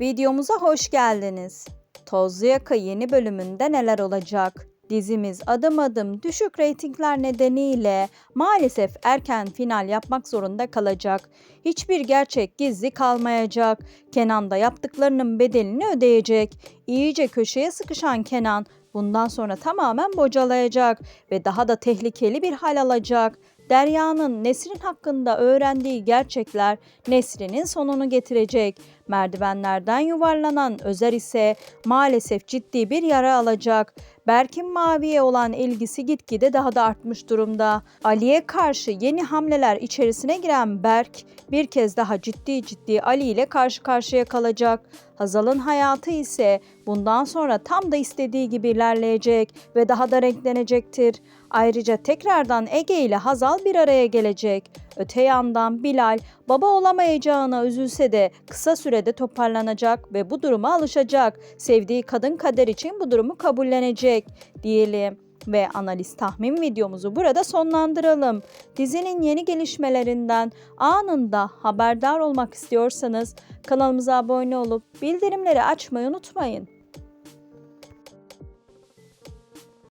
Videomuza hoş geldiniz. Tozlu Yaka yeni bölümünde neler olacak? Dizimiz adım adım düşük reytingler nedeniyle maalesef erken final yapmak zorunda kalacak. Hiçbir gerçek gizli kalmayacak. Kenan da yaptıklarının bedelini ödeyecek. İyice köşeye sıkışan Kenan bundan sonra tamamen bocalayacak ve daha da tehlikeli bir hal alacak. Derya'nın Nesrin hakkında öğrendiği gerçekler Nesrin'in sonunu getirecek. Merdivenlerden yuvarlanan Özer ise maalesef ciddi bir yara alacak. Berk'in Mavi'ye olan ilgisi gitgide daha da artmış durumda. Ali'ye karşı yeni hamleler içerisine giren Berk bir kez daha ciddi ciddi Ali ile karşı karşıya kalacak. Hazal'ın hayatı ise bundan sonra tam da istediği gibi ilerleyecek ve daha da renklenecektir. Ayrıca tekrardan Ege ile Hazal bir araya gelecek. Öte yandan Bilal baba olamayacağına üzülse de kısa sürede toparlanacak ve bu duruma alışacak. Sevdiği kadın kader için bu durumu kabullenecek diyelim ve analiz tahmin videomuzu burada sonlandıralım. Dizinin yeni gelişmelerinden anında haberdar olmak istiyorsanız kanalımıza abone olup bildirimleri açmayı unutmayın.